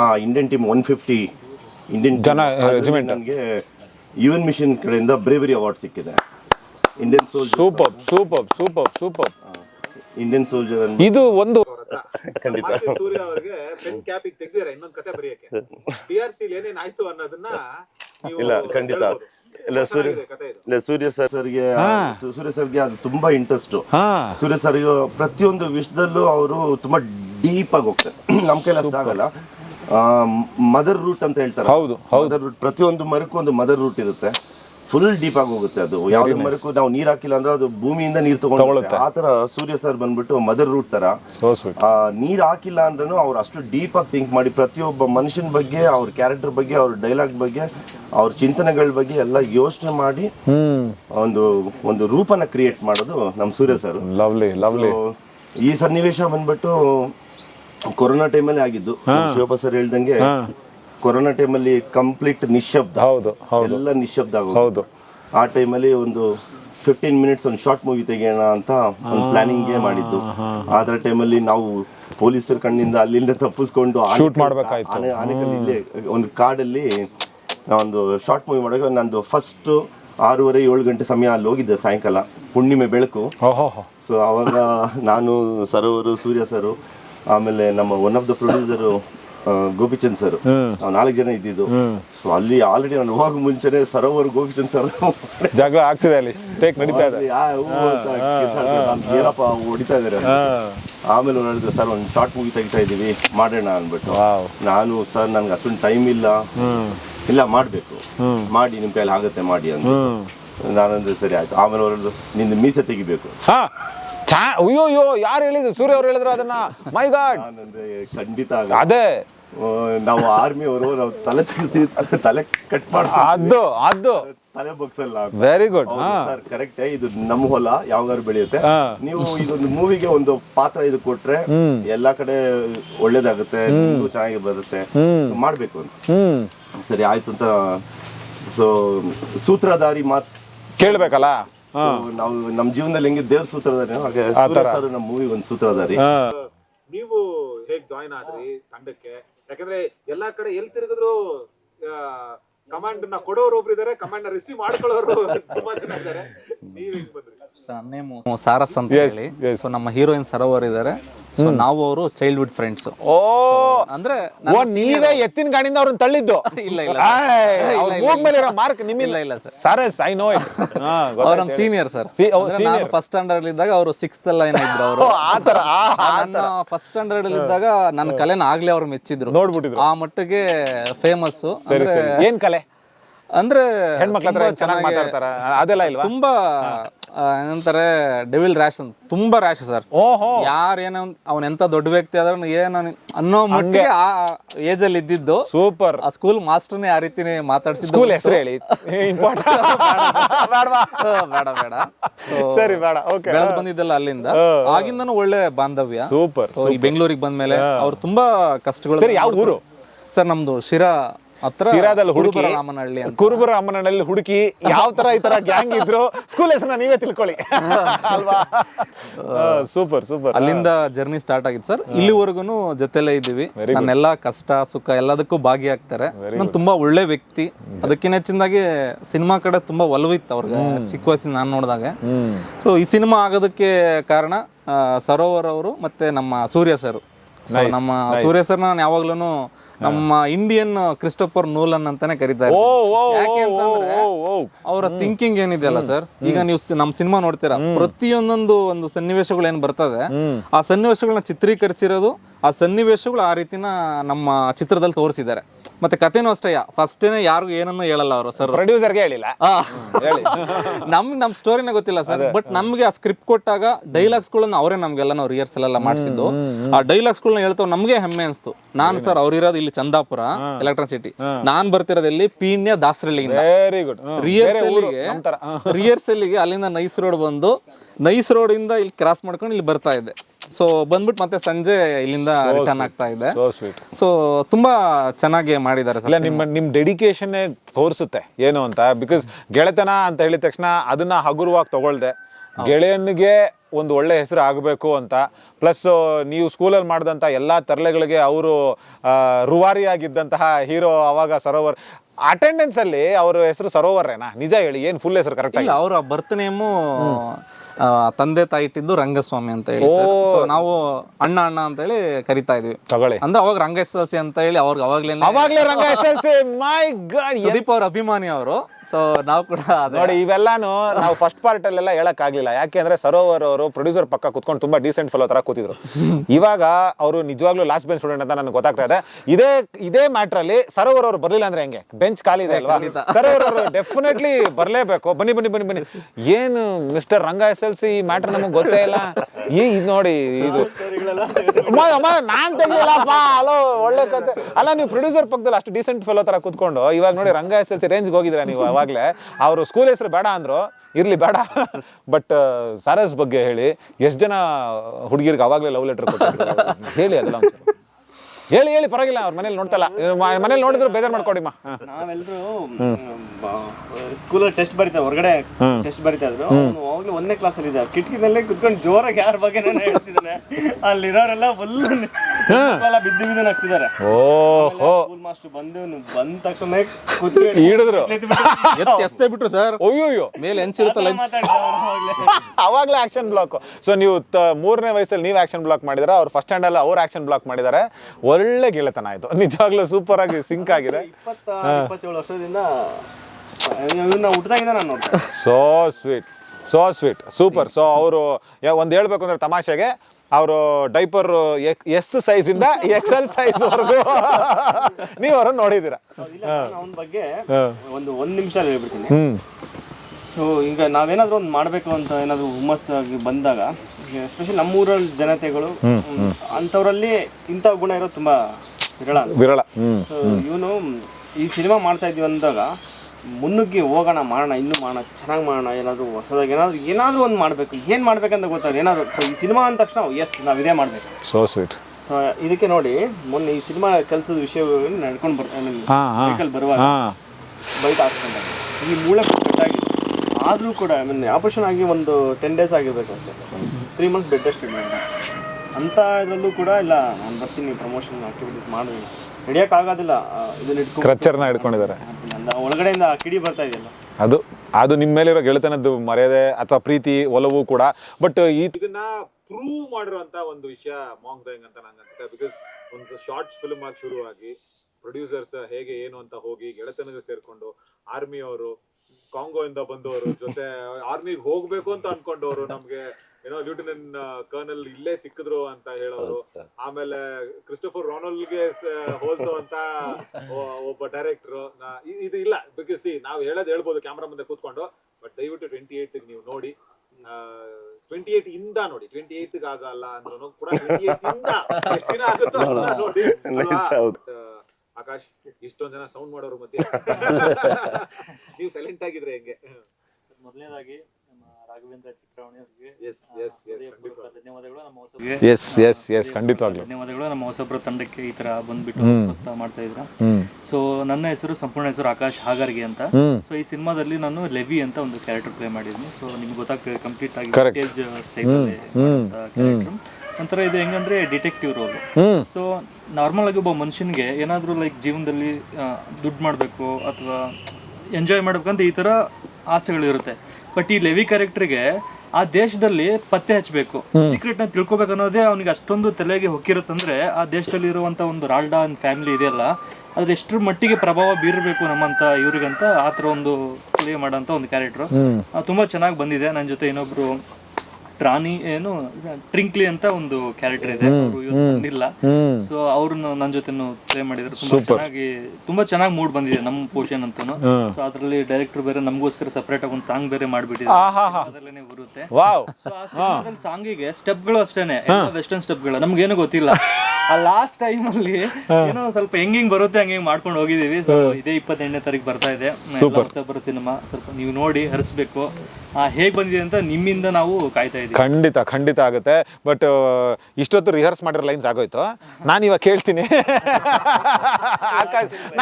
ಆ Indian team one fifty Indian ಜನ, ರೆಜಿಮೆಂಟ್ ನನಗೆ ಯು ಎನ್ ಮಿಷನ್ ಕಡೆಯಿಂದ ಬ್ರೇವರಿ ಅವಾರ್ಡ್ ಸಿಕ್ಕಿದೆ. Indian soldier super super super super Indian soldier ಇದು ಒಂದು ಖಂಡಿತ. ಸೂರ್ಯ ಅವರಿಗೆ ಪೆನ್ ಕ್ಯಾಪ್ ತೆಗ್ದಿರ ಇನ್ನೊಂದು ಕತೆ ಬರೆಯಕ್ಕೆ. ಟಿಆರ್ಸಿ ಏನೇನ್ ಆಯ್ತು ಅನ್ನೋದನ್ನ ನೀವು ಇಲ್ಲ ಖಂಡಿತ. ಇಲ್ಲ ಸೂರ್ಯ ಇಲ್ಲ ಸರ್ ಸರ್ಗೆ ಸೂರ್ಯ ಸರ್ಗೆ ಅದು ತುಂಬಾ ಇಂಟ್ರೆಸ್ಟ್ ಸೂರ್ಯ ಸರ್ ಪ್ರತಿಯೊಂದು ವಿಷಯದಲ್ಲೂ ಅವರು ತುಂಬಾ ಡೀಪ್ ಆಗಿ ಹೋಗ್ತಾರೆ. ನಮ್ ಕೈಲಿ ಅಷ್ಟು ಆಗಲ್ಲ. ಮದರ್ ರೂಟ್ ಅಂತ ಹೇಳ್ತಾರೆ ಹೌದು, ಮದರ್ ರೂಟ್ ಪ್ರತಿಯೊಂದು ಮರಕ್ಕೂ ಒಂದು ಮದರ್ ರೂಟ್ ಇರುತ್ತೆ. ಫುಲ್ ಡೀಪ್ ಆಗಿ ಹೋಗುತ್ತೆ ಅದು. ಯಾವ್ದೇ ಮರಕ್ಕೂ ನಾವು ನೀರ್ ಹಾಕಿಲ್ಲ ಅಂದ್ರೆ ಅದು ಭೂಮಿಯಿಂದ ನೀರ್ ತಗೊಳ್ಳುತ್ತೆ ಆ ತರ ಸೂರ್ಯ ಸರ್ ಬಂದ್ಬಿಟ್ಟು ಮದರ್ ರೂಟ್ ತರ ನೀರ್ ಹಾಕಿಲ್ಲ ಅಂದ್ರೂ ಅವ್ರು ಅಷ್ಟು ಡೀಪ್ ಆಗಿ ಥಿಂಕ್ ಮಾಡಿ ಪ್ರತಿಯೊಬ್ಬ ಮನುಷ್ಯನ ಬಗ್ಗೆ ಅವ್ರ ಕ್ಯಾರೆಕ್ಟರ್ ಬಗ್ಗೆ ಅವ್ರ ಡೈಲಾಗ್ ಬಗ್ಗೆ ಅವ್ರ ಚಿಂತನೆಗಳ ಬಗ್ಗೆ ಎಲ್ಲ ಯೋಚನೆ ಮಾಡಿ ಒಂದು ಒಂದು ರೂಪನ ಕ್ರಿಯೇಟ್ ಮಾಡೋದು ನಮ್ಮ ಸೂರ್ಯ ಸರ್. ಲವ್ಲಿ ಲವ್ಲಿ ಈ ಸನ್ನಿವೇಶ ಬಂದ್ಬಿಟ್ಟು ಕೊರೋನಾ ಟೈಮಲ್ಲಿ ಆಗಿದ್ದು. ಶಿವಪ್ಪ ಸರ್ ಹೇಳ್ದಂಗೆ ಕೊರೋನಾ ಟೈಮಲ್ಲಿ ಕಂಪ್ಲೀಟ್ ನಿಶಬ್ದ ಹೌದು ಹೌದು. ಎಲ್ಲ ನಿಶಬ್ದ ಆಗೋದು. ಹೌದು. ಆ ಟೈಮಲ್ಲಿ ಒಂದು ಫಿಫ್ಟೀನ್ ಮಿನಿಟ್ಸ್ ಒಂದು ಶಾರ್ಟ್ ಮೂವಿ ತೆಗೆಯೋಣ ಅಂತ ಒಂದು ಪ್ಲಾನಿಂಗ್ ಮಾಡಿದ್ದು. ಅದರ ಟೈಮಲ್ಲಿ ನಾವು ಪೊಲೀಸರ ಕಣ್ಣಿಂದ ಅಲ್ಲಿಂದ ತಪ್ಪಿಸ್ಕೊಂಡು ಶೂಟ್ ಮಾಡಬೇಕಾಯ್ತು. ಆನೆಕಲ್ಲಿ ಒಂದು ಕಾಡಲ್ಲಿ ಒಂದು ಶಾರ್ಟ್ ಮೂವಿ ಮಾಡೋಕೆ ನಂದು ಫಸ್ಟ್ ಆರೂವರೆ ಏಳು ಗಂಟೆ ಸಮಯ ಅಲ್ಲಿ ಹೋಗಿದ್ದೆ ಸಾಯಂಕಾಲ ಹುಣ್ಣಿಮೆ ಬೆಳಕು. ಸೊ ಅವಾಗ ನಾನು ಸರೋವರು ಸೂರ್ಯ ಸರು ಆಮೇಲೆ ನಮ್ಮ one of the producer Gopichand sir. ನಾವು ನಾಲ್ಕು ಜನ ಇದ್ದಿದ್ದು. ಸೊ ಅಲ್ಲಿ ಆಲ್ರೆಡಿ ನಾನು ಹೋಗೋ ಮುಂಚೆನೆ ಸರೋವರ್ ಗೋಪಿಚಂದ್ ಸರ್ ಜಗಳ ಆಗ್ತಿದೆ ಅಲ್ಲಿ ಸ್ಟೇಕ್ ನಡೀತಾ ಇದೆ. ಏನಪ್ಪ ಹೊಡಿತಾ ಇದಾರೆ. ಆಮೇಲೆ ನೋಡಿದ್ರೆ ಸರ್ ಒಂದು ಶಾರ್ಟ್ ಮೂವಿ ತೆಗಿತಾ ಇದೀವಿ ಮಾಡೋಣ ಅಂದ್ಬಿಟ್ಟು. ನಾನು ಸರ್ ನನ್ಗೆ ಅಷ್ಟೊಂದು ಟೈಮ್ ಇಲ್ಲ. ಇಲ್ಲ ಮಾಡಬೇಕು. ಮಾಡಿ ನಿಮ್ಮ ಕೈಲಿ ಆಗುತ್ತೆ ಮಾಡಿ ಅಂತ ನಾನಂದ್ರೆ ಸರಿ ಆಯ್ತು. ಆಮೇಲೆ ಹೊರಡು ನಿಂದು ಮೀಸೆ ತೆಗಿಬೇಕು. ಚಾ ಅಯ್ಯೋ ಅಯ್ಯೋ ಯಾರು ಹೇಳಿದ್ರು ಸೂರ್ಯ ಅವ್ರು ಹೇಳಿದ್ರು ಅದನ್ನ. ಮೈ ಗಾಡ್ ನಾನಂದ್ರೆ ಖಂಡಿತ ಆಗಲ್ಲ. ಅದೇ. ನಾವು ಆರ್ಮಿ ಅವರು ನಾವು ತಲೆ ತೆಗಿಸ್ತೀವಿ ತಲೆ ಕಟ್ ಮಾಡ ಅದು ಅದು. ತಲೆ ಬಗ್ಸಲ್ಲ. ಅಂತ. ವೆರಿ ಗುಡ್ ಸರ್ ಕರೆಕ್ಟ್ ಇದು ನಮ್ಮ ಹೊಲ ಯಾವಾಗಾರು ಬೆಳೆಯುತ್ತೆ. ಹಾ. ನೀವು ಇದೊಂದು ಮೂವಿಗೆ ಒಂದು ಪಾತ್ರ ಇದು ಕೊಟ್ರೆ ಎಲ್ಲಾ ಕಡೆ ಒಳ್ಳೇದಾಗುತ್ತೆ ನಿಮ್ಗೂ ಚೆನ್ನಾಗಿ ಬರುತ್ತೆ. ಮಾಡ್ಬೇಕು ಅಂತ. ಹ್ಮ್. ಸರಿ ಆಯ್ತು ಅಂತ. ಸೊ ಸೂತ್ರಧಾರಿ ಮಾತು ಕೇಳ್ಬೇಕಲ್ಲ? ನಾವು ನಮ್ಮ ಜೀವನದಲ್ಲಿ ಹೆಂಗೆ ದೇವ್ರ ಸೂತ್ರಧಾರಿ ಹಾಗೆ ಸರ್ ನಮ್ಮ ಮೂವಿ ಒಂದು ಸೂತ್ರಧಾರಿ ನೀವು ಹೇಗ್ ಜಾಯಿನ್ ಆದ್ರಿ ತಂಡಕ್ಕೆ? ಯಾಕಂದ್ರೆ ಎಲ್ಲಾ ಕಡೆ ಎಲ್ಲಿ ತಿರುಗಿದ್ರು ಕಮಾಂಡ್ನ ಕೊಡೋರು ಒಬ್ರು ಇದಾರೆ ಕಮಾಂಡ್ನ ರಿಸೀವ್ ಮಾಡ್ಕೊಳ್ಳೋರು ತುಂಬಾ ಜನ ಇದಾರೆ. ನೀವ್ ಹೆಂಗ್ ಬಂದ್ರಿ? ನೇಮು ಸಾರಸ್ ಅಂತ ಹೇಳಿ. ಸೊ ನಮ್ಮ ಹೀರೋಯಿನ್ ಸರೋವರ್ ಇದ್ದಾರೆ ಸೊ ನಾವು ಅವರು ಚೈಲ್ಡ್ಹುಡ್ ಫ್ರೆಂಡ್ಸ್ ಓ! ಅಂದ್ರೆ ಓ ನೀವೇ ಎತ್ತಿನ ಗಾಡಿಯಿಂದ ಅವ್ರನ್ನ ತಳ್ಳಿದ್ದು? ಇಲ್ಲ, ಇಲ್ಲ. ಮೇಲೆ ಇರೋ ಮಾರ್ಕ್ ನಿಮ್ಮಿಲ್ಲ ಇಲ್ಲ. ಸರ್ ಸರಸ್ ಐ ನೋ ಇಟ್ ಅವ್ರ ನಮ್ಮ ಸೀನಿಯರ್ ಸರ್ ನಾನು ಫಸ್ಟ್ ಸ್ಟ್ಯಾಂಡರ್ಡ್ ಇದ್ದಾಗ ಅವರು ಸಿಕ್ಸ್ತ್ ಎಲ್ಲ ಏನೋ ಅವರು. ಅವರು ತರ ನನ್ನ ಫಸ್ಟ್ ಸ್ಟ್ಯಾಂಡರ್ಡ್ ಅಲ್ಲಿ ಇದ್ದಾಗ ನನ್ನ ಕಲೆನ ಆಗ್ಲೇ ಅವ್ರು ಮೆಚ್ಚಿದ್ರು. ನೋಡ್ಬಿಟ್ಟಿದ್ರು. ಆ ಮಟ್ಟಿಗೆ ಫೇಮಸ್ ಸರಿ ಸರಿ. ಏನ್ ಕಲೆ? ಅಂದ್ರೆ ಹೆಣ್ಮಕ್ಳ ಚೆನ್ನಾಗಿ ಮಾತಾಡ್ತಾರ? ಅದೆಲ್ಲ ಇಲ್ವಾ? ತುಂಬಾ ಆ, ಏನಂತಾರೆ ಡೆವಿಲ್ ರ್ಯಾಶ್ ಅಂತ. ತುಂಬಾ ರ್ಯಾಶ್ ಸರ್. ಓಹೋ. ಯಾರೇನೋ ಅವನ್ ಎಂತ ದೊಡ್ಡ ವ್ಯಕ್ತಿ ಆದ್ರೂ ಏನು ಅನ್ನೋ ಮಟ್ಟಿಗೆ ಆ ಏಜ್ ಅಲ್ಲಿ ಇದ್ದಿದ್ದು. ಸೂಪರ್. ಆ ಸ್ಕೂಲ್ ಮಾಸ್ಟರ್ನೇ ಆ ರೀತಿ ಮಾತಾಡ್ಸಿದ್ದು ಸ್ಕೂಲ್ ಹೆಸರು ಹೇಳಿ. ಬೇಡ ಬೇಡ. ಸರಿ ಬೇಡ. ಓಕೆ ಬೆಳೆದು ಬಂದಿದ್ದಲ್ಲ ಅಲ್ಲಿಂದ. ಆಗಿಂದನೂ ಒಳ್ಳೆ ಬಾಂಧವ್ಯ. ಸೂಪರ್ ಬೆಂಗಳೂರಿಗೆ ಬಂದ್ಮೇಲೆ ಅವ್ರು ತುಂಬಾ ಕಷ್ಟಗಳು ಸರಿ, ಯಾವ ಊರು? ಸರ್ ನಮ್ದು ಶಿರಾ ಸಿರಾದಲ್ಲಿ ಹುಡುಕಿ ರಾಮನಹಳ್ಳಿ ಕುರುಬರ ರಾಮನಹಳ್ಳಿ ಹುಡುಕಿ ಯಾವ ತರ ಈ ತರ ಗ್ಯಾಂಗ್ ಇದ್ರು ಸ್ಕೂಲ್ ಹೆಸರನ್ನ ನೀವೇ ತಿಳ್ಕೊಳ್ಳಿ. ಅಲ್ವಾ? ಸೂಪರ್ ಸೂಪರ್ ಅಲ್ಲಿಂದ ಜರ್ನಿ ಸ್ಟಾರ್ಟ್ ಆಗಿತ್ತು ಸರ್ ಇಲ್ಲಿವರೆಗೂ ಜೊತೆಲೇ ಇದ್ದೀವಿ. ನನ್ನೆಲ್ಲ ಕಷ್ಟ ಸುಖ ಎಲ್ಲದಕ್ಕೂ ಭಾಗಿಯಾಗ್ತಾರೆ. ನಾನು ತುಂಬಾ ಒಳ್ಳೆ ವ್ಯಕ್ತಿ. ಅದಕ್ಕಿಂತ ಹೆಚ್ಚಿನದಾಗಿ ಸಿನಿಮಾ ಕಡೆ ತುಂಬಾ ಒಲವಿತ್ತು ಅವ್ರಿಗೆ ಚಿಕ್ಕ ವಯಸ್ಸಿನ ನಾನು ನೋಡಿದಾಗ. ಸೊ ಈ ಸಿನಿಮಾ ಆಗೋದಕ್ಕೆ ಕಾರಣ ಸರೋವರ್ ಅವರು ಮತ್ತೆ ನಮ್ಮ ಸೂರ್ಯ ಸರ್ ಸೊ ನಮ್ಮ ಸೂರ್ಯ ಸರ್ ನಾನು ಯಾವಾಗ್ಲೂ ನಮ್ಮ ಇಂಡಿಯನ್ ಕ್ರಿಸ್ಟೋಫರ್ ನೂಲನ್ ಅಂತಾನೆ ಕರೀತಾರೆ ಓ ಓ ಯಾಕೆ ಅಂತಂದ್ರೆ ಓ ಓ ಅವರ ಥಿಂಕಿಂಗ್ ಏನಿದೆಯಲ್ಲ ಸರ್? ಈಗ ನೀವು ಸಿ- ನಮ್ಮ ಸಿನಿಮಾ ನೋಡ್ತೀರಾ ಪ್ರತಿಯೊಂದೊಂದು ಒಂದು ಸನ್ನಿವೇಶಗಳು ಏನ್ ಬರ್ತದೆ ಆ ಸನ್ನಿವೇಶಗಳನ್ನ ಚಿತ್ರೀಕರಿಸಿರೋದು ಆ ಸನ್ನಿವೇಶಗಳು ಆ ರೀತಿನ ನಮ್ಮ ಚಿತ್ರದಲ್ಲಿ ತೋರಿಸಿದ್ದಾರೆ. ಮತ್ತೆ ಕಥೆನೂ ಅಷ್ಟೇ ಫಸ್ಟೇನೆ ಯಾರಿಗೂ ಏನನ್ನೂ ಹೇಳಲ್ಲ ಅವರು ಸರ್ ಪ್ರೊಡ್ಯೂಸರ್ಗೆ ಹೇಳಿಲ್ಲ. ಹೇಳಿ. ನಮ್ಗೆ ನಮ್ಮ ಸ್ಟೋರಿನ ಗೊತ್ತಿಲ್ಲ ಸರ್ ಬಟ್ ನಮ್ಗೆ ಆ ಸ್ಕ್ರಿಪ್ಟ್ ಕೊಟ್ಟಾಗ ಡೈಲಾಗ್ಸ್ಗಳನ್ನ ಅವರೇ ನಮ್ಗೆಲ್ಲ ನಾವು ರಿಹರ್ಸಲ್ ಎಲ್ಲ ಮಾಡಿಸಿದ್ದು. ಆ ಡೈಲಾಗ್ಸ್ಗಳನ್ನ ಹೇಳ್ತಾವ್ ನಮ್ಗೆ ಹೆಮ್ಮೆ ಅನಿಸ್ತು. ನಾನು ಸರ್ ಅವ್ರಿರೋದು ಇಲ್ಲಿ ಚಂದಾಪುರ ಎಲೆಕ್ಟ್ರಾನ್ ಸಿಟಿ ನಾನ್ ಬರ್ತಿರೋದು ಎಲ್ಲಿ ಪೀಣ್ಯ ದಾಸರಳ್ಳಿ ವೆರಿ ಗುಡ್ ರಿಹರ್ಸಲ್ಗೆ ರಿಹರ್ಸಲ್ಗೆ ಅಲ್ಲಿಂದ ನೈಸ್ ರೋಡ್ ಬಂದು ನೈಸ್ ರೋಡ್ ಇಂದ ಇಲ್ಲಿ ಕ್ರಾಸ್ ಮಾಡ್ಕೊಂಡು ಇಲ್ಲಿ ಬರ್ತಾ ಇದ್ದೆ. ಸೊ ಬಂದ್ಬಿಟ್ಟು ಮತ್ತೆ ಸಂಜೆ ಇಲ್ಲಿಂದ ರಿಟರ್ನ್ ಆಗ್ತಾ ಇದೆ. ಸೋ ಸ್ವೀಟ್ ಸೊ ತುಂಬಾ ಚೆನ್ನಾಗಿ ಮಾಡಿದ್ದಾರೆ ಇಲ್ಲ ಸರ್ ನಿಮ್ಮ ನಿಮ್ಮ ಡೆಡಿಕೇಶನ್ನೇ ತೋರಿಸುತ್ತೆ ಏನು ಅಂತ. ಬಿಕಾಸ್ ಗೆಳೆತನ ಅಂತ ಹೇಳಿದ ತಕ್ಷಣ ಅದನ್ನ ಹಗುರವಾಗಿ ತಗೊಳ್ದೆ. ಗೆಳೆಯನಿಗೆ ಒಂದು ಒಳ್ಳೆ ಹೆಸರು ಆಗಬೇಕು ಅಂತ. ಪ್ಲಸ್ ನೀವು ಸ್ಕೂಲಲ್ಲಿ ಮಾಡಿದಂಥ ಎಲ್ಲ ತರಲೆಗಳಿಗೆ ಅವರು ರುವಾರಿಯಾಗಿದ್ದಂತಹ ಹೀರೋ ಅವಾಗ ಸರೋವರ್. ಅಟೆಂಡೆನ್ಸ್ ಅಲ್ಲಿ ಅವ್ರ ಹೆಸರು ಸರೋವರೇನಾ? ನಿಜ ಹೇಳಿ ಏನು ಫುಲ್ ಹೆಸರು ಕರೆಕ್ಟ್ ಇಲ್ಲ ಅವರ ಬರ್ತ್ ನೇಮು ತಂದೆ ತಾಯಿ ಇಟ್ಟಿದ್ದು ರಂಗಸ್ವಾಮಿ ಅಂತ ಹೇಳಿ ಸೊ ನಾವು ಅಣ್ಣ ಅಣ್ಣ ಅಂತ ಹೇಳಿ ಕರಿತಾ ಇದ್ವಿ. ತಗೊಳ್ಳಿ. ಅಂದ್ರೆ ಅವಾಗ ರಂಗ ಎಸ್ ಎಲ್ ಸಿ ಅಂತ ಹೇಳಿ ಅವ್ರಿಗೆ ಅವಾಗ್ಲೇ ಅವಾಗ್ಲೇ Ranga S L C. My God Sudeep ಅವ್ರ ಅಭಿಮಾನಿ ಅವರು. ಸೊ ನಾವು ಕೂಡ ನೋಡಿ ಇವೆಲ್ಲಾನು ನಾವು ಫಸ್ಟ್ ಪಾರ್ಟ್ ಅಲ್ಲೆಲ್ಲ ಹೇಳಕ್ ಆಗ್ಲಿಲ್ಲ. ಯಾಕೆಂದ್ರೆ ಸರೋವರ್ ಅವರು ಪ್ರೊಡ್ಯೂಸರ್ ಪಕ್ಕ ಕುತ್ಕೊಂಡು ತುಂಬಾ ಡೀಸೆಂಟ್ ಫಲೋ ತರ ಕೂತಿದ್ರು. ಇವಾಗ ಅವರು ನಿಜವಾಗ್ಲೂ ಲಾಸ್ಟ್ ಬೆಂಚ್ ಸ್ಟೂಡೆಂಟ್ ಅಂತ ನನಗೆ ಗೊತ್ತಾಗ್ತಾ ಇದೆ. ಇದೇ ಇದೇ ಮ್ಯಾಟರ್ ಅಲ್ಲಿ ಸರೋವರ್ ಅವರು ಬರ್ಲಿಲ್ಲ ಅಂದ್ರೆ ಹೆಂಗೆ? ಬೆಂಚ್ ಖಾಲಿ ಇದೆ ಅಲ್ವಾ? ಸರೋವರ್ ಅವರು ಡೆಫಿನೆಟ್ಲಿ ಬರ್ಲೇಬೇಕು. ಬನ್ನಿ ಬನ್ನಿ ಬನ್ನಿ ಬನ್ನಿ. ಏನು mister Ranga S L C matter ನಮಗೆ ಗೊತ್ತೇ ಇಲ್ಲ. ಈ ಇದು ನೋಡಿ, ಇದು. ನಾನ್ ತೆಗಿಲ್ಲಪ್ಪ ಅಲೋ, ಒಳ್ಳೆ ಕತೆ. ಅಲ್ಲ, ನೀವು ಪ್ರೊಡ್ಯೂಸರ್ ಪಕ್ಕದಲ್ಲಿ ಅಷ್ಟು ಡೀಸೆಂಟ್ ಫೆಲೋ ತರ ಕುತ್ಕೊಂಡು, ಇವಾಗ ನೋಡಿ ರಂಗ ಎಸ್ ಎಲ್ ಸಿ ರೇಂಜ್ಗೆ ಹೋಗಿದ್ರ ನೀವು ಅವಾಗ್ಲೇ? ಅವರು ಸ್ಕೂಲ್ ಹೆಸರು ಬೇಡ ಅಂದ್ರು. ಇರ್ಲಿ, ಬೇಡ. ಬಟ್ ಸರಸ್ ಬಗ್ಗೆ ಹೇಳಿ, ಎಷ್ಟು ಜನ ಹುಡುಗಿರ್ಗೆ ಅವಾಗಲೇ ಲವ್ ಲೆಟರ್ ಹೇಳಿ ಅದೆಲ್ಲ. ಹೇಳಿ ಹೇಳಿ ಪರವಾಗಿಲ್ಲ ಅವ್ರ ಮನೇಲಿ ನೋಡ್ತಲ್ಲ. ಮನೇಲಿ ನೋಡಿದ್ರು ಬೇಜಾರ್ ಮಾಡ್ಕೊಡಿಮ್ಮ. ನಾವೆಲ್ಲರೂ ಸ್ಕೂಲಲ್ಲಿ ಟೆಸ್ಟ್ ಬರಿತಾ ಹೊರಗಡೆ ಟೆಸ್ಟ್ ಬರಿತಾ ಇದ್ರು ಅವಾಗಲೂ ಒಂದನೇ ಕ್ಲಾಸಲ್ಲಿ ಇದ್ದ ಕಿಟಕಿದಲ್ಲೇ ಕುತ್ಕೊಂಡು ಜೋರಾಗಿ ಯಾರ ಬಗ್ಗೆ ಹೇಳ್ತಿದ್ದಾನೆ. ಅಲ್ಲಿರೋರೆಲ್ಲ ಫುಲ್ ಎಲ್ಲ ಬಿದ್ದು ಬಿದ್ದು ನಗ್ತಿದ್ದಾರೆ. ಓಹೋ. ಸ್ಕೂಲ್ ಮಾಸ್ಟರ್ ಬಂದು ಬಂದ ತಕ್ಷಣ ಕೂತ್ಕೊಂಡು ಹಿಡಿದ್ರು. ಎಷ್ಟೇ ಬಿಟ್ರು. ಸರ್. ಅಯ್ಯೋ ಮೇಲೆ ಹೆಂಚಿರುತ್ತಲ್ಲ ಅವಾಗ್ಲೇ ಅವಾಗಲೇ ಆಕ್ಷನ್ ಬ್ಲಾಕ್ ಸೊ ನೀವು ಮೂರನೇ ವಯಸ್ಸಲ್ಲಿ ನೀವು ಆಕ್ಷನ್ ಬ್ಲಾಕ್ ಮಾಡಿದಾರೆ? ಅವ್ರು ಫಸ್ಟ್ ಸ್ಟ್ಯಾಂಡಲ್ಲಿ ಅವ್ರು ಆಕ್ಷನ್ ಬ್ಲಾಕ್ ಮಾಡಿದ್ದಾರೆ. ಒಳ್ಳೆ ಗೆಳೆತನ ಆಯ್ತು. ನಿಜವಾಗ್ಲೂ ಸೂಪರ್ ಆಗಿ ಸಿಂಕ್ ಆಗಿದೆ. ಇಪ್ಪತ್ತ ಇಪ್ಪತ್ತೇಳು ವರ್ಷದಿಂದ ಇವನ್ನ ಹುಟ್ಟಿದಾಗಿಂದ ನಾನು ನೋಡ್ತೇನೆ so sweet so sweet super so ಅವರು ಒಂದು ಹೇಳ್ಬೇಕು ಅಂದ್ರೆ ತಮಾಷೆಗೆ ಅವರು ಡೈಪರ್ ಎಸ್ ಸೈಜ್ ಇಂದ ಎಕ್ಸೆಲ್ ಸೈಜ್ವರೆಗೂ ನೀವು ಅವ್ರನ್ನ ನೋಡಿದ್ದೀರಾ? ಇಲ್ಲ ಅವನ ಬಗ್ಗೆ. ಒಂದು ಒಂದು ನಿಮಿಷ ಹೇಳ್ಬಿಡ್ತೀನಿ. ಸೊ ಈಗ ನಾವೇನಾದ್ರೂ ಒಂದು ಮಾಡಬೇಕು ಅಂತ ಏನಾದರೂ ಹುಮ್ಮಸ್ಸಾಗಿ ಬಂದಾಗ ಎಸ್ಪೆಷಲಿ ನಮ್ಮೂರಲ್ಲಿ ಜನತೆಗಳು ಅಂಥವ್ರಲ್ಲಿ ಇಂಥ ಗುಣ ಇರೋದು ತುಂಬಾ ವಿರಳ ವಿರಳ ಇವನು ಈ ಸಿನಿಮಾ ಮಾಡ್ತಾ ಇದೀವಿ ಅಂದಾಗ ಮುನ್ನುಗ್ಗಿ ಹೋಗೋಣ ಮಾಡೋಣ ಇನ್ನೂ ಮಾಡೋಣ ಚೆನ್ನಾಗಿ ಮಾಡೋಣ ಏನಾದರೂ ಹೊಸದಾಗಿ ಏನಾದರೂ ಏನಾದರೂ ಒಂದು ಮಾಡಬೇಕು. ಏನು ಮಾಡ್ಬೇಕಂತ ಗೊತ್ತಾಗ ಏನಾದರೂ ಸೊ ಈ ಸಿನಿಮಾ ಅಂದ ತಕ್ಷಣ ಎಸ್ ನಾವು ಇದೇ ಮಾಡಬೇಕು. ಸೋ ಸ್ವೀಟ್ ಇದಕ್ಕೆ ನೋಡಿ ಮೊನ್ನೆ ಈ ಸಿನಿಮಾ ಕೆಲಸದ ವಿಷಯ ನಡ್ಕೊಂಡು ಬರ್ತಾರೆ ಬರುವಾಗ ಬೈಕ್ ಹಾಕ್ಕೊಂಡೆ ಈ ಮೂಳೆ ಕಟ್ಟಾಗಿದೆ ಆದರೂ ಕೂಡ ಐ ಮೀನ್ ಆಪರೇಷನ್ ಆಗಿ ಒಂದು ಟೆನ್ ಡೇಸ್ ಆಗಿರ್ಬೇಕು ಅಷ್ಟೇ. ತ್ರೀ ಮಂತ್ಸ್ ಬೆಡ್ ರೆಸ್ಟ್ ಇಡಬೇಕು ಅಂತ ಇದರಲ್ಲೂ ಕೂಡ ಇಲ್ಲ ನಾನು ಬರ್ತೀನಿ ಪ್ರಮೋಷನ್ ಆಕ್ಟಿವಿಟೀಸ್ ಮಾಡಿ ನಡೆಯೋಕ್ಕಾಗೋದಿಲ್ಲ ಆಗೋದಿಲ್ಲ ಇದನ್ನ ಇಟ್ಕೊಂಡು ಕ್ರಚ್ಚರ್ನ ಹಿಡ್ಕೊಂಡಿದ್ದಾರೆ. ಒಳಗಡೆಯಿಂದ ಆ ಕಿಡಿ ಬರ್ತಾ ಇದೆಯಲ್ಲ. ಅದು ಅದು ನಿಮ್ಮ ಮೇಲಿರೋ ಗೆಳೆತನದ್ದು ಮರ್ಯಾದೆ ಅಥವಾ ಪ್ರೀತಿ ಒಲವು ಕೂಡ. ಬಟ್ ಈ ಇದನ್ನ ಪ್ರೂವ್ ಮಾಡಿರುವಂತ ಒಂದು ವಿಷಯ ಮಾಂಗ್ ದಯಂಗ್ ಅಂತ ನಂಗೆ ಅನ್ಸುತ್ತೆ. ಬಿಕಾಸ್ ಒಂದು ಶಾರ್ಟ್ ಫಿಲ್ಮ್ ಆಗಿ ಶುರುವಾಗಿ ಪ್ರೊಡ್ಯೂಸರ್ಸ್ ಹೇಗೆ ಏನು ಅಂತ ಹೋಗಿ ಗೆಳೆತನಗೆ ಸೇರ್ಕೊಂಡು ಆರ್ಮಿ ಅವರು ಕಾಂಗೋ ಇಂದ ಬಂದವರು ಜೊತೆ ಆರ್ಮಿಗೆ ಹೋಗ್ಬೇಕು ಅಂತ ಅನ್ಕೊಂಡವರು ನಮ್ಗೆ ಏನೋ ಲ್ಯೂಟಿನೆಂಟ್ ಕರ್ನಲ್ ಇಲ್ಲೇ ಸಿಕ್ಕಿದ್ರು ಅಂತ ಹೇಳೋರು. ಆಮೇಲೆ ಕ್ರಿಸ್ಟೋಫರ್ ರೊನಾಲ್ಡ್ಗೆ ಹೋಲ್ಸೋ ಅಂತ ಒಬ್ಬ ಡೈರೆಕ್ಟರ್. ಇದು ಇಲ್ಲ. ಬಿಕಾಸ್ ನಾವು ಹೇಳೋದು ಹೇಳ್ಬೋದು ಕ್ಯಾಮ್ರಾ ಮುಂದೆ ಕೂತ್ಕೊಂಡು. ಬಟ್ ದಯವಿಟ್ಟು ಟ್ವೆಂಟಿ ಏಟ್ ನೀವು ನೋಡಿ. ಟ್ವೆಂಟಿ ಏಟ್ ಇಂದ ನೋಡಿ. ಟ್ವೆಂಟಿ ಏಟ್ ಆಗಲ್ಲ ಅಂದ್ರೂ ಕೂಡ ಟ್ವೆಂಟಿ ಏಟ್ ಇಂದ ಎಷ್ಟ್ ದಿನ ಆಗುತ್ತೋ ನೋಡಿ. ಆಕಾಶ್ ಇಷ್ಟೊಂದ್ ಜನ ಸೌಂಡ್ ಮಾಡೋರು ಮಧ್ಯೆ. ನೀವು ಸೈಲೆಂಟ್ ಆಗಿದ್ರೆ ಹೆಂಗೆ? ಮೊದಲನೇದಾಗಿ ನಮ್ಮ ರಾಘವೇಂದ್ರ ಚಿತ್ರಾವಣಿ ಅವರಿಗೆ ಧನ್ಯವಾದಗಳು. ನಮ್ಮ ಎಸ್ ಎಸ್ ಎಸ್ ಖಂಡಿತವಾಗ್ಲು. ಧನ್ಯವಾದಗಳು. ನಮ್ಮ ಹೊಸಬ್ರ ತಂಡಕ್ಕೆ ಈ ತರ ಬಂದ್ಬಿಟ್ಟು. ಪ್ರೋತ್ಸಾಹ ಮಾಡ್ತಾ ಇದ್ರ. ಸೊ ನನ್ನ ಹೆಸರು ಸಂಪೂರ್ಣ ಹೆಸರು ಆಕಾಶ್ ಹಾಗಾರ್ಗೆ ಅಂತ. ಸೊ ಈ ಸಿನಿಮಾದಲ್ಲಿ ನಾನು ಲೆವಿ ಅಂತ ಒಂದು ಕ್ಯಾರೆಕ್ಟರ್ ಪ್ಲೇ ಮಾಡಿದ್ದೀನಿ ಸೊ ನಿಮ್ಗೆ ಗೊತ್ತಾಗ್ತದೆ ಕಂಪ್ಲೀಟ್ ಆಗಿ ಕ್ಯಾರೆಕ್ಟರ್ ಒಂಥರ ಇದು ಹೆಂಗಂದ್ರೆ ಡಿಟೆಕ್ಟಿವ್ ರೋಲ್ ಸೊ ನಾರ್ಮಲ್ ಆಗಿ ಒಬ್ಬ ಮನುಷ್ಯನಿಗೆ ಏನಾದರೂ ಲೈಕ್ ಜೀವನದಲ್ಲಿ ದುಡ್ಡು ಮಾಡಬೇಕು ಅಥವಾ ಎಂಜಾಯ್ ಮಾಡ್ಬೇಕಂತ ಈ ಥರ ಆಸೆಗಳಿರುತ್ತೆ ಬಟ್ ಈ ಲೆವಿ ಕ್ಯಾರೆಕ್ಟರ್ಗೆ ಆ ದೇಶದಲ್ಲಿ ಪತ್ತೆ ಹಚ್ಚಬೇಕು. ಸೀಕ್ರೆಟ್ನ ತಿಳ್ಕೊಬೇಕು ಅನ್ನೋದೇ ಅವನಿಗೆ ಅಷ್ಟೊಂದು ತಲೆಗೆ ಹೊಕ್ಕಿರುತ್ತಂದ್ರೆ ಆ ದೇಶದಲ್ಲಿ ಇರುವಂತ ಒಂದು ರಾಲ್ಡಾ ಅಂಡ್ ಫ್ಯಾಮಿಲಿ ಇದೆಯಲ್ಲ ಅದ್ರ ಎಷ್ಟರ ಮಟ್ಟಿಗೆ ಪ್ರಭಾವ ಬೀರಬೇಕು ನಮ್ಮಂತ ಇವ್ರಿಗಂತ ಆತರ ಥರ ಒಂದು ಪ್ಲೇ ಮಾಡೋಂಥ ಒಂದು ಕ್ಯಾರೆಕ್ಟರ್ ತುಂಬಾ ಚೆನ್ನಾಗಿ ಬಂದಿದೆ. ನನ್ನ ಜೊತೆ ಇನ್ನೊಬ್ರು ರಾಣಿ ಏನು ಟ್ರಿಂಕ್ಲಿ ಅಂತ ಒಂದು ಕ್ಯಾರೆಕ್ಟರ್ ಇದೆ. ಬಂದಿಲ್ಲ. ಸೊ ಅವ್ರನ್ನ ನನ್ನ ಜೊತೆ ಪ್ಲೇ ಮಾಡಿದ್ರು. ತುಂಬಾ ಚೆನ್ನಾಗಿ ತುಂಬಾ ಚೆನ್ನಾಗಿ ಮೂಡ್ ಬಂದಿದೆ ನಮ್ಮ ಪೋರ್ಷನ್ ಅಂತಾನು. ಸೊ ಅದ್ರಲ್ಲಿ ಡೈರೆಕ್ಟರ್ ಬೇರೆ ನಮಗೋಸ್ಕರ ಸಪರೇಟ್ ಆಗಿ ಒಂದು ಸಾಂಗ್ ಬೇರೆ ಮಾಡ್ಬಿಟ್ಟಿದೆ ಅದರಲ್ಲೇ ಬರುತ್ತೆ ಸಾಂಗ್ಗೆ ಆ ಸಾಂಗಿಗೆ ಸ್ಟೆಪ್ಗಳು ಅಷ್ಟೇನೆ. ವೆಸ್ಟರ್ನ್ ಸ್ಟೆಪ್ಗಳು ನಮ್ಗೇನು ಗೊತ್ತಿಲ್ಲ. ಆ ಲಾಸ್ಟ್ ಟೈಮ್ ಅಲ್ಲಿ ಏನೋ ಸ್ವಲ್ಪ ಹೆಂಗ್ ಹೆಂಗ್ ಬರುತ್ತೆ ಹಂಗೆ ಮಾಡ್ಕೊಂಡು ಹೋಗಿದೀವಿ ಸೊ ಇದೇ ಇಪ್ಪತ್ತೆಂಟನೇ ತಾರೀಕು ಬರ್ತಾ ಇದೆ. ಹೊಸಬರ ಸಿನಿಮಾ ಸ್ವಲ್ಪ ನೀವು ನೋಡಿ ಹರಿಸ್ಬೇಕು. ಹೇಗ್ ಬಂದಿದೆ ಅಂತ ನಿಮ್ಮಿಂದ ನಾವು ಕಾಯ್ತಾ ಇದ್ದೀವಿ. ಖಂಡಿತ ಖಂಡಿತ ಆಗುತ್ತೆ. ಬಟ್ ಇಷ್ಟೊತ್ತು ರಿಹರ್ಸ್ ಮಾಡಿರೋ ಲೈನ್ಸ್ ಆಗೋಯ್ತು. ನಾನು ಇವಾಗ ಕೇಳ್ತೀನಿ.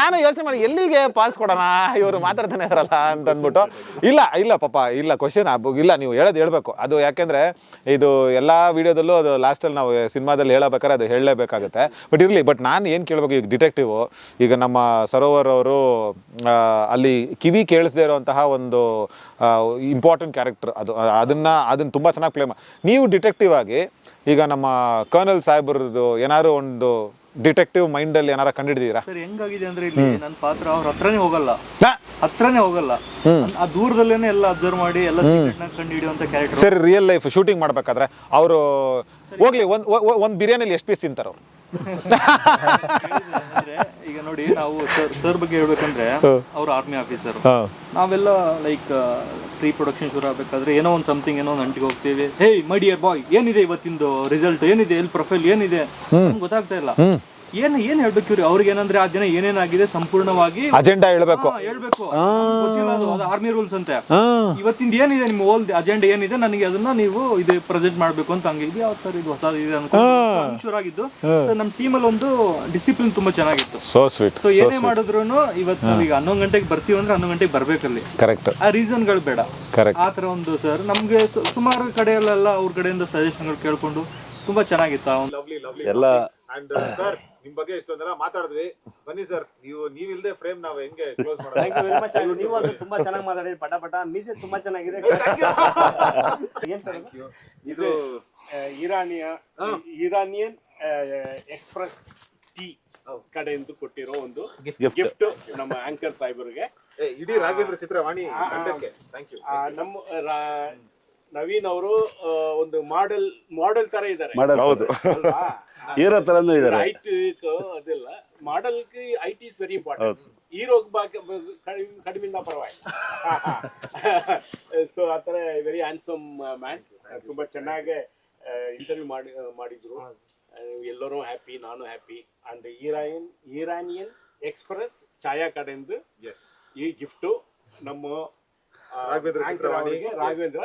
ನಾನು ಯೋಚನೆ ಮಾಡಿ ಎಲ್ಲಿಗೆ ಪಾಸ್ ಕೊಡೋಣ? ಇವರು ಮಾತಾಡ್ತಾನೆ ಇರಲ್ಲ ಅಂತ ಅಂದ್ಬಿಟ್ಟು. ಇಲ್ಲ ಇಲ್ಲ ಪಾಪ, ಇಲ್ಲ ಕ್ವಶನ್ ಇಲ್ಲ, ನೀವು ಹೇಳೋದು ಹೇಳ್ಬೇಕು. ಅದು ಯಾಕೆಂದ್ರೆ ಇದು ಎಲ್ಲ ವಿಡಿಯೋದಲ್ಲೂ ಅದು ಲಾಸ್ಟಲ್ಲಿ ನಾವು ಸಿನಿಮಾದಲ್ಲಿ ಹೇಳಬೇಕಾದ್ರೆ ಅದು ಹೇಳಲೇಬೇಕಾಗುತ್ತೆ. ಬಟ್ ಇರಲಿ ಬಟ್ ನಾನು ಏನು ಕೇಳಬೇಕು ಈಗ ಡಿಟೆಕ್ಟಿವ್ ಈಗ ನಮ್ಮ ಸರೋವರ್ ಅವರು ಅಲ್ಲಿ ಕಿವಿ ಕೇಳಿಸದೇ ಇರುವಂತಹ ಒಂದು ಇಂಪಾರ್ಟೆಂಟ್ ಕ್ಯಾರೆಕ್ಟರ್ ಅದು ಅದನ್ನ ಅದನ್ನ ತುಂಬ ಚೆನ್ನಾಗಿ ಪ್ಲೇ ನೀವು ಡಿಟೆಕ್ಟಿವ್ ಆಗಿ ಈಗ ನಮ್ಮ ಕರ್ನಲ್ ಸಾಹೇಬ್ರದ್ದು ಏನಾದ್ರು ಒಂದು ಡಿಟೆಕ್ಟಿವ್ ಮೈಂಡ್ ಅಲ್ಲಿ ಏನಾರ ಕಂಡಿಡಿದೀರಾ ಸರ್ ಹೆಂಗಾಗಿದೆ ಅಂದ್ರೆ ಇಲ್ಲಿ ನನ್ನ ಪಾತ್ರ ಅವ್ರ ಹತ್ರನೇ ಹೋಗಲ್ಲ. ಹತ್ರನೇ ಹೋಗಲ್ಲ. ಆ ದೂರದಲ್ಲೇನೆ ಎಲ್ಲ ಅಬ್ಸರ್ವ್ ಮಾಡಿ ಎಲ್ಲ ಕಂಡು ಹಿಡಿಯುವಂತ ಕ್ಯಾರೆಕ್ಟರ್ ಸರಿ ರಿಯಲ್ ಲೈಫ್ ಶೂಟಿಂಗ್ ಮಾಡ್ಬೇಕಾದ್ರೆ ಅವರು ಹೋಗ್ಲಿ ಒಂದು ಒಂದು ಬಿರಿಯಾನಿಲಿ ಎಷ್ಟು ಪೀಸ್ ತಿಂತಾರೆ ಅವರು? ಅಂದ್ರೆ ಈಗ ನೋಡಿ ನಾವು ಸರ್ ಸರ್ ಬಗ್ಗೆ ಹೇಳ್ಬೇಕಂದ್ರೆ ಅವ್ರ ಆರ್ಮಿ ಆಫೀಸರ್ ನಾವೆಲ್ಲ ಲೈಕ್ ಪ್ರೀ ಪ್ರೊಡಕ್ಷನ್ ಶುರು ಆಗ್ಬೇಕಾದ್ರೆ ಏನೋ ಒಂದು ಸಮಥಿಂಗ್ ಏನೋ ಒಂದು ಅಂಟಿಗೆ ಹೋಗ್ತೀವಿ. ಹೇ ಮೈ ಡಿಯರ್ ಬಾಯ್ ಏನಿದೆ ಇವತ್ತಿಂದು ರಿಸಲ್ಟ್ ಏನಿದೆ? ಎಲ್ಲಿ ಪ್ರೊಫೈಲ್ ಏನಿದೆ? ಗೊತ್ತಾಗ್ತಾ ಇಲ್ಲ. ಏನ್ ಏನ್ ಹೇಳ್ಬೇಕು ಇವ್ರು? ಅವ್ರಿಗೆ ಏನಂದ್ರೆ ಆ ದಿನ ಏನೇನಾಗಿದೆ ಸಂಪೂರ್ಣವಾಗಿ ಅಜೆಂಡಾ ಹೇಳ್ಬೇಕು. ಹಾ, ಹೇಳ್ಬೇಕು. ನಮ್ಗ್ ಗೊತ್ತಿಲ್ಲ ಅದು. ಅದು ಆರ್ಮಿ ರೂಲ್ಸ್ ಅಂತೆ. ಇವತ್ತಿಂದ ಏನಿದೆ ನಿಮ್ಮ ಓಲ್ ಅಜೆಂಡಾ ಏನಿದೆ? ನನಗೆ ಅದನ್ನ ನೀವು ಇದು ಪ್ರೆಸೆಂಟ್ ಮಾಡ್ಬೇಕು ಅಂತ ಹಂಗೆ. ಇದು ಯಾವ ಸರ್ ಇದು ಹೊಸ ಇದೆ ಅನ್ಕೊಂಡು ಶುರು ಆಗಿದ್ದು. So, ನಮ್ಮ ಟೀಮಲ್ಲಿ ಒಂದು ಡಿಸಿಪ್ಲಿನ್ ತುಂಬಾ ಚೆನ್ನಾಗಿತ್ತು. ಸೋ ಸ್ವೀಟ್ ಸೊ ಏನೇ ಮಾಡಿದ್ರು ಇವತ್ತು ಈಗ ಹನ್ನೊಂದು ಗಂಟೆಗೆ ಬರ್ತೀವಿ ಅಂದ್ರೆ ಹನ್ನೊಂದು ಗಂಟೆಗೆ ಬರ್ಬೇಕಲ್ಲಿ ಕರೆಕ್ಟ್ ಆ ರೀಸನ್ಗಳು ಬೇಡ. ಕರೆಕ್ಟ್ ಆ ತರ ಒಂದು ಸರ್ ನಮ್ಗೆ ಸುಮಾರು ಕಡೆಯಲ್ಲೆಲ್ಲ ಅವ್ರ ಕಡೆಯಿಂದ ಸಜೆಷನ್ಗಳು ಕೇಳ್ಕೊಂಡು ತುಂಬಾ ಚೆನ್ನಾಗಿತ್ತು ಆ ಒಂದು ಲವ್ಲಿ ಲವ್ಲಿ ಎಲ್ಲ ಸರ್ ನಿಮ್ ಬಗ್ಗೆ ಇಷ್ಟೊಂದೆಲ್ಲ ಮಾತಾಡಿದ್ವಿ. ಬನ್ನಿ ಸರ್ ನೀವು ನೀವಿಲ್ದೆ ಫ್ರೇಮ್ ನಾವು ಹೆಂಗೆ close thank you very much ಮಾಡೋದು? ನೀವು ಅದು ತುಂಬಾ ಚೆನ್ನಾಗಿ ಮಾತಾಡಿದ್ರಿ ಪಟ ಪಟ. ಮೀಸೆ ತುಂಬಾ ಚೆನ್ನಾಗಿದೆ. ಏನ್ ಸರ್ ಅದು? ಇದು ಇರಾನಿಯ ಇರಾನಿಯನ್ ಎಕ್ಸ್ಪ್ರೆಸ್ ಟೀ ಕಡೆಯಿಂದ ಕೊಟ್ಟಿರೋ ಒಂದು ಗಿಫ್ಟ್ ನಮ್ಮ ಆಂಕರ್ ಸಾಹೇಬರಿಗೆ ಏ, ಇಡೀ ರಾಘವೇಂದ್ರ ಚಿತ್ರವಾಣಿ ಥ್ಯಾಂಕ್ ಯು ಆ, ನಮ್ಮ ರಾ- ನವೀನ್ ಅವರು ಒಂದು ಮಾಡೆಲ್ ಮಾಡೆಲ್ ತರ ಇದ್ದಾರೆ. ಮಾಡಲ್ ಹೌದು. ಅಲ್ವಾ? ಹೀರೋ ತರನೂ ಇದ್ದಾರೆ. ಹೈಟ್ ಅದೆಲ್ಲ. Model it is very important ಹೀರೋಗ್ ಬಾಕಿ ಕಡಿಮೆಯಿಂದ ಪರವಾಗಿಲ್ಲ. ಸೊ ಆ ಥರ ವೆರಿ ಹ್ಯಾಂಡ್ಸಮ್ ಮ್ಯಾನ್ ತುಂಬಾ ಚೆನ್ನಾಗಿ ಇಂಟರ್ವ್ಯೂ ಮಾಡಿ ಮಾಡಿದ್ರು. ಎಲ್ಲರೂ ಹ್ಯಾಪಿ ನಾನು happy and Iranian Iranian express ಛಾಯಾ ಕಡೆಯಿಂದ ಎಸ್ ಈ ಗಿಫ್ಟು ನಮ್ಮ ಆ, ರಾಘವೇಂದ್ರ anchor ಚಿತ್ರವಾಣಿ ಅವರಿಗೆ ರಾಘವೇಂದ್ರ